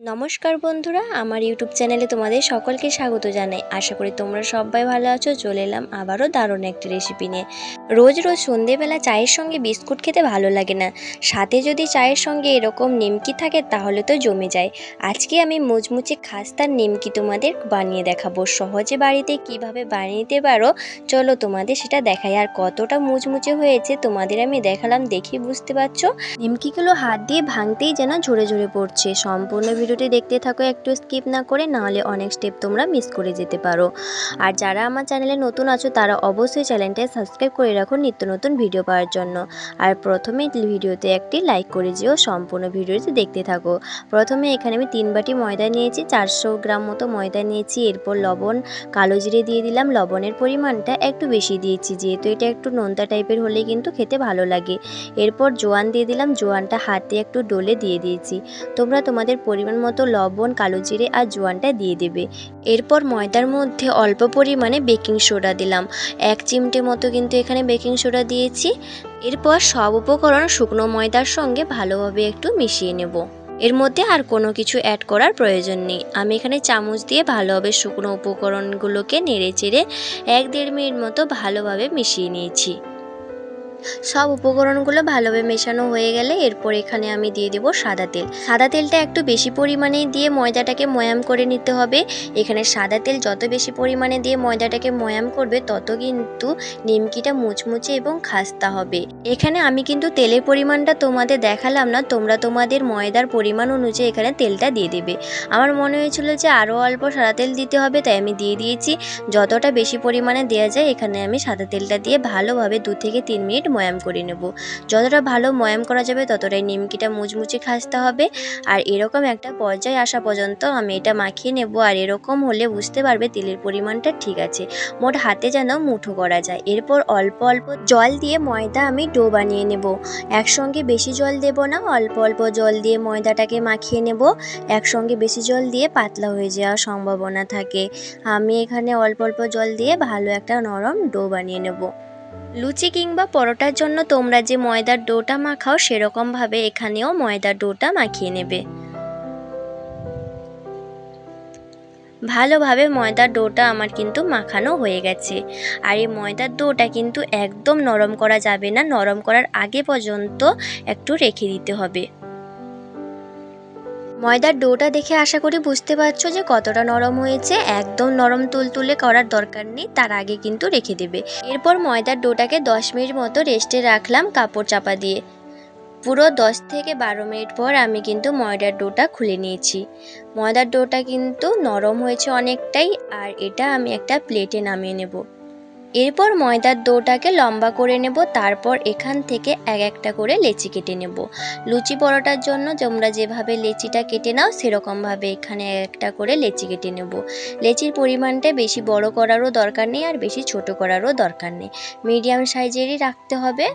নমস্কার বন্ধুরা, আমার ইউটিউব চ্যানেলে তোমাদের সকলকে স্বাগত জানাই। আশা করি তোমরা সবাই ভালো আছো। চলে এলাম আবারও দারুণ একটি রেসিপি নিয়ে। রোজ রোজ সন্ধেবেলা চায়ের সঙ্গে বিস্কুট খেতে ভালো লাগে না। সাথে যদি চায়ের সঙ্গে এরকম নিমকি থাকে, তাহলে তো জমে যায়। আজকে আমি মুচমুচে খাস্তার নিমকি তোমাদের বানিয়ে দেখাবো। সহজে বাড়িতে কীভাবে বানিয়ে নিতে পারো, চলো তোমাদের সেটা দেখাই। আর কতটা মুচমুচে হয়েছে তোমাদের আমি দেখালাম, দেখি বুঝতে পারছ? নিমকিগুলো হাত দিয়ে ভাঙতেই যেন ঝরে ঝরে পড়ছে। সম্পূর্ণ ভিডিওটি দেখতে থাকো, একটু স্কিপ না করে, নাহলে অনেক স্টেপ তোমরা মিস করে যেতে পারো। আর যারা আমার চ্যানেলে নতুন আছো, তারা অবশ্যই চ্যানেলটা সাবস্ক্রাইব করে রাখো নিত্য নতুন ভিডিও পাওয়ার জন্য। আর প্রথমে ভিডিওতে একটি লাইক করে যেও, সম্পূর্ণ ভিডিওটি দেখতে থাকো। প্রথমে এখানে আমি তিন বাটি ময়দা নিয়েছি, চারশো গ্রাম মতো ময়দা নিয়েছি। এরপর লবণ, কালো জিরে দিয়ে দিলাম। লবণের পরিমাণটা একটু বেশি দিয়েছি, যেহেতু এটা একটু নোনতা টাইপের হলে কিন্তু খেতে ভালো লাগে। এরপর জোয়ান দিয়ে দিলাম, জোয়ানটা হাতে একটু ডলে দিয়ে দিয়েছি। তোমরা তোমাদের পরিমাণ মতো লবণ, কালো জিরে আর জোয়ানটা দিয়ে দেবে। এরপর ময়দার মধ্যে অল্প পরিমাণে বেকিং সোডা দিলাম। এক চিমটে মতো কিন্তু এখানে বেকিং সোডা দিয়েছি। এরপর সব উপকরণ শুকনো ময়দার সঙ্গে ভালোভাবে একটু মিশিয়ে নেব। এর মধ্যে আর কোনো কিছু অ্যাড করার প্রয়োজন নেই। আমি এখানে চামচ দিয়ে ভালোভাবে শুকনো উপকরণগুলোকে নেড়ে চেড়ে এক দেড় মিনিট মতো ভালোভাবে মিশিয়ে নিয়েছি। সব উপকরণগুলো ভালোভাবে মেশানো হয়ে গেলে এরপর এখানে আমি দিয়ে দেবো সাদা তেল। সাদা তেলটা একটু বেশি পরিমাণে দিয়ে ময়দাটাকে ময়াম করে নিতে হবে। এখানে সাদা তেল যত বেশি পরিমাণে দিয়ে ময়দাটাকে ময়াম করবে, তত কিন্তু নিমকিটা মুচমুচে এবং খাস্তা হবে। এখানে আমি কিন্তু তেলের পরিমাণটা তোমাদের দেখালাম না, তোমরা তোমাদের ময়দার পরিমাণ অনুযায়ী এখানে তেলটা দিয়ে দেবে। আমার মনে হয়েছিল যে আরও অল্প সাদা তেল দিতে হবে, তাই আমি দিয়ে দিয়েছি। যতটা বেশি পরিমাণে দেওয়া যায়, এখানে আমি সাদা তেলটা দিয়ে ভালোভাবে দু থেকে তিন মিনিট ময়াম করে নেব। যতটা ভালো ময়াম করা যাবে, ততটাই নিমকিটা মুচমুচে খাসতে হবে। আর এরকম একটা পর্যায়ে আসা পর্যন্ত আমি এটা মাখিয়ে নেব। আর এরকম হলে বুঝতে পারবে তেলের পরিমাণটা ঠিক আছে। মোট হাতে যেন মুঠো করা যায়। এরপর অল্প অল্প জল দিয়ে ময়দা আমি ডো বানিয়ে নেব। একসঙ্গে বেশি জল দেব না, অল্প অল্প জল দিয়ে ময়দাটাকে মাখিয়ে নেব। একসঙ্গে বেশি জল দিয়ে পাতলা হয়ে যাওয়ার সম্ভাবনা থাকে। আমি এখানে অল্প অল্প জল দিয়ে ভালো একটা নরম ডো বানিয়ে নেব। লুচি কিংবা পরোটার জন্য তোমরা যে ময়দার ডোটা মাখাও সেরকমভাবে এখানেও ময়দার ডোটা মাখিয়ে নেবে। ভালোভাবে ময়দার ডোটা আমার কিন্তু মাখানো হয়ে গেছে। আর এই ময়দার ডোটা কিন্তু একদম নরম করা যাবে না, নরম করার আগে পর্যন্ত একটু রেখে দিতে হবে। ময়দার ডোটা দেখে আশা করি বুঝতে পারছ যে কতটা নরম হয়েছে। একদম নরম তুলতুলে করার দরকার নেই, তার আগে কিন্তু রেখে দেবে। এরপর ময়দার ডোটাকে দশ মিনিট মতো রেস্টে রাখলাম কাপড় চাপা দিয়ে। পুরো দশ থেকে বারো মিনিট পর আমি কিন্তু ময়দার ডোটা খুলে নিয়েছি। ময়দার ডোটা কিন্তু নরম হয়েছে অনেকটাই, আর এটা আমি একটা প্লেটে নামিয়ে নেব। এরপর ময়দার ডোটাকে লম্বা করে নেব, তারপর এখান থেকে এক একটা করে লেচি কেটে নেব। লুচি পরোটার জন্য তোমরা যেভাবে লেচিটা কেটে নাও, সেরকমভাবে এখানে এক একটা করে লেচি কেটে নেব। লেচির পরিমাণটা বেশি বড় করারও দরকার নেই আর বেশি ছোট করারও দরকার নেই। মিডিয়াম সাইজেরই রাখতে হবে।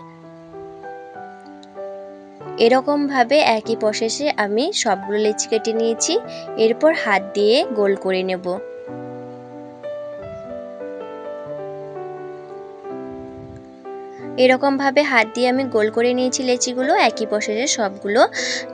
এরকমভাবে একই প্রসেসে আমি সবগুলো লেচি কেটে নিয়েছি। এরপর হাত দিয়ে গোল করে নেব। এরকমভাবে হাত দিয়ে আমি গোল করে নিয়েছি লেচিগুলো, একই প্রসেসে সবগুলো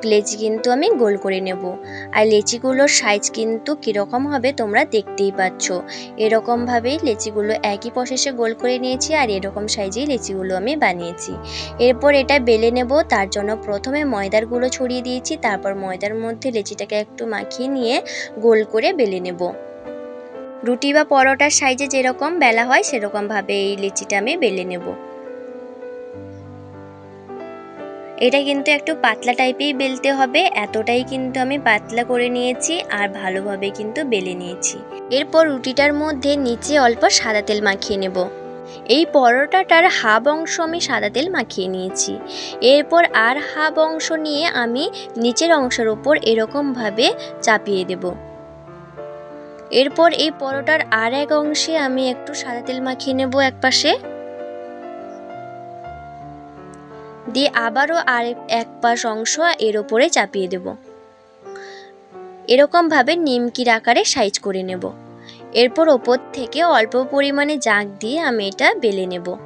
লেচি কিন্তু আমি গোল করে নেব। আর লেচিগুলোর সাইজ কিন্তু কীরকম হবে তোমরা দেখতেই পাচ্ছ। এরকমভাবেই লেচিগুলো একই প্রসেসে গোল করে নিয়েছি আর এরকম সাইজেই লেচিগুলো আমি বানিয়েছি। এরপর এটা বেলে নেব, তার জন্য প্রথমে ময়দার গুঁড়ো ছড়িয়ে দিয়েছি, তারপর ময়দার মধ্যে লেচিটাকে একটু মাখিয়ে নিয়ে গোল করে বেলে নেব। রুটি বা পরোটার সাইজে যেরকম বেলা হয়, সেরকমভাবে এই লেচিটা আমি বেলে নেব। এটা কিন্তু একটু পাতলা টাইপেই বেলতে হবে। এতটাই কিন্তু আমি পাতলা করে নিয়েছি আর ভালোভাবে কিন্তু বেলে নিয়েছি। এরপর রুটিটার মধ্যে নিচে অল্প সাদা তেল মাখিয়ে নেব। এই পরোটাটার হাফ অংশ আমি সাদা তেল মাখিয়ে নিয়েছি। এরপর আর হাফ অংশ নিয়ে আমি নিচের অংশের ওপর এরকমভাবে চাপিয়ে দেব। এরপর এই পরোটার আর এক অংশে আমি একটু সাদা তেল মাখিয়ে নেব এক পাশে দিয়ে আবারও আর এক পাশ অংশ এর ওপরে চাপিয়ে দেব। এরকমভাবে নিমকির আকারে সাইজ করে নেব। এরপর ওপর থেকে অল্প পরিমাণে জাগ দিয়ে আমি এটা বেলে নেব।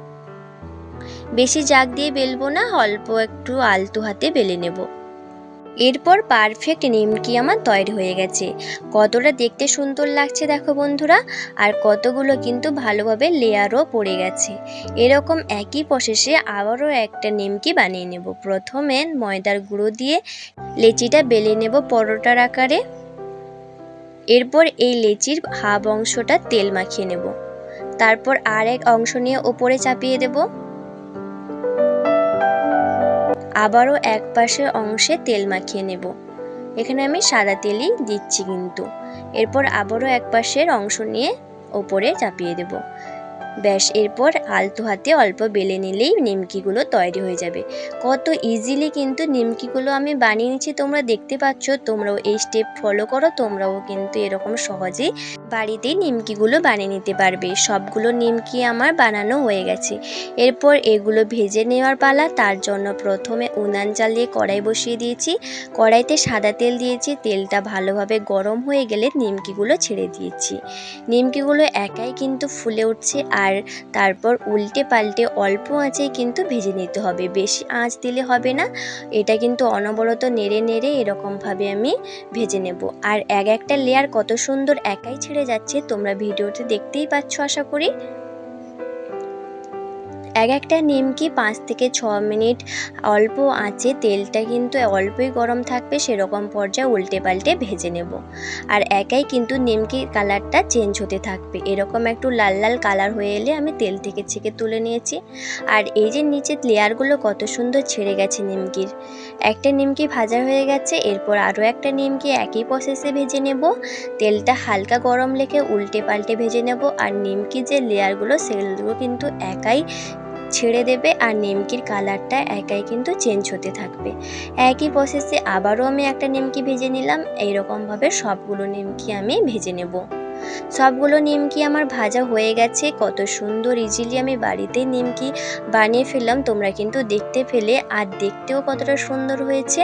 বেশি জাগ দিয়ে বেলবো না, অল্প একটু আলতো হাতে বেলে নেব। এরপর পারফেক্ট নিমকি আমার তৈরি হয়ে গেছে। কতটা দেখতে সুন্দর লাগছে দেখো বন্ধুরা, আর কতগুলো কিন্তু ভালোভাবে লেয়ারও পড়ে গেছে। এরকম একই প্রসেসে আবারও একটা নিমকি বানিয়ে নেব। প্রথমে ময়দার গুঁড়ো দিয়ে লেচিটা বেলে নেব পরোটার আকারে। এরপর এই লেচির হাফ অংশটা তেল মাখিয়ে নেব। তারপর আর এক অংশ নিয়ে ওপরে চাপিয়ে দেব। আবারও এক পাশের অংশে তেল মাখিয়ে নেব। এখানে আমি সাদা তেলই দিচ্ছি কিন্তু। এরপর আবারও এক পাশের অংশ নিয়ে ওপরে চাপিয়ে দেব। ব্যাস, এরপর আলতো হাতে অল্প বেলে নিলেই নিমকিগুলো তৈরি হয়ে যাবে। কত ইজিলি কিন্তু নিমকিগুলো আমি বানিয়ে নিচ্ছি তোমরা দেখতে পাচ্ছ, তোমরাও এই স্টেপ ফলো করো, তোমরাও কিন্তু এরকম সহজে বাড়িতেই নিমকিগুলো বানিয়ে নিতে পারবে। সবগুলো নিমকি আমার বানানো হয়ে গেছে। এরপর এগুলো ভেজে নেওয়ার পালা, তার জন্য প্রথমে উনান জ্বালিয়ে কড়াই বসিয়ে দিয়েছি। কড়াইতে সাদা তেল দিয়েছি, তেলটা ভালোভাবে গরম হয়ে গেলে নিমকিগুলো ছেড়ে দিয়েছি। নিমকিগুলো একাই কিন্তু ফুলে উঠছে আর তারপর উল্টে পাল্টে অল্প আঁচে কিন্তু ভেজে নিতে হবে। বেশি আঁচ দিলে হবে না। এটা কিন্তু অনবরত নেড়ে নেড়ে এরকমভাবে আমি ভেজে নেব। আর এক একটা লেয়ার কত সুন্দর একাই ছেড়ে যাচ্ছে, তোমরা ভিডিওতে দেখতেই পাচ্ছ আশা করি। এক একটা নিমকি পাঁচ থেকে ছ মিনিট অল্প আঁচে তেলটা কিন্তু অল্পই গরম থাকবে, সেরকম পর্যায়ে উল্টে পাল্টে ভেজে নেব। আর একাই কিন্তু নিমকির কালারটা চেঞ্জ হতে থাকবে। এরকম একটু লাল লাল কালার হয়ে এলে আমি তেল থেকে ছেঁকে তুলে নিয়েছি। আর এই যে নিচের লেয়ারগুলো কত সুন্দর ছেড়ে গেছে নিমকির। একটা নিমকি ভাজা হয়ে গেছে, এরপর আরও একটা নিমকি একই প্রসেসে ভেজে নেব। তেলটা হালকা গরম রেখে উল্টে পাল্টে ভেজে নেব। আর নিমকি যে লেয়ারগুলো সেগুলো কিন্তু একাই ছেড়ে দেবে আর নিমকির কালারটা একাই কিন্তু চেঞ্জ হতে থাকবে। একই প্রসেসে আবারও আমি একটা নিমকি ভেজে নিলাম, এইরকমভাবে সবগুলো নিমকি আমি ভেজে নেব। সবগুলো নিমকি আমার ভাজা হয়ে গেছে, কত সুন্দর ইজিলি আমি বাড়িতে নিমকি বানিয়ে ফেললাম, তোমরা কিন্তু দেখতে ফেলে আর দেখতেও কতটা সুন্দর হয়েছে।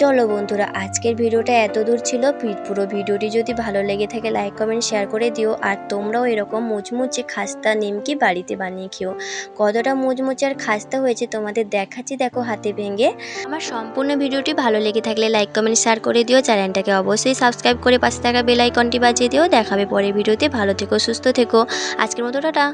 চলো বন্ধুরা, আজকের ভিডিওটা এত দূর ছিল পুরো ভিডিওটি যদি ভালো লেগে থাকে লাইক কমেন্ট শেয়ার করে দিও। আর তোমরাও এরকম মুচমুচে খাস্তা নিমকি বাড়িতে বানিয়ে খেও। কতটা মুচমুচে আর খাস্তা হয়েছে তোমাদের দেখাচ্ছি দেখো হাতে ভেঙে। আমার সম্পূর্ণ ভিডিওটি ভালো লেগে থাকলে লাইক কমেন্ট শেয়ার করে দিও। চ্যানেলটাকে অবশ্যই সাবস্ক্রাইব করে পাশে থাকা বেল আইকনটি বাজিয়ে দিও। দেখাবে পরের ভিডিওতে। ভালো থেকো, সুস্থ থেকো। আজকের মতো, টাটা।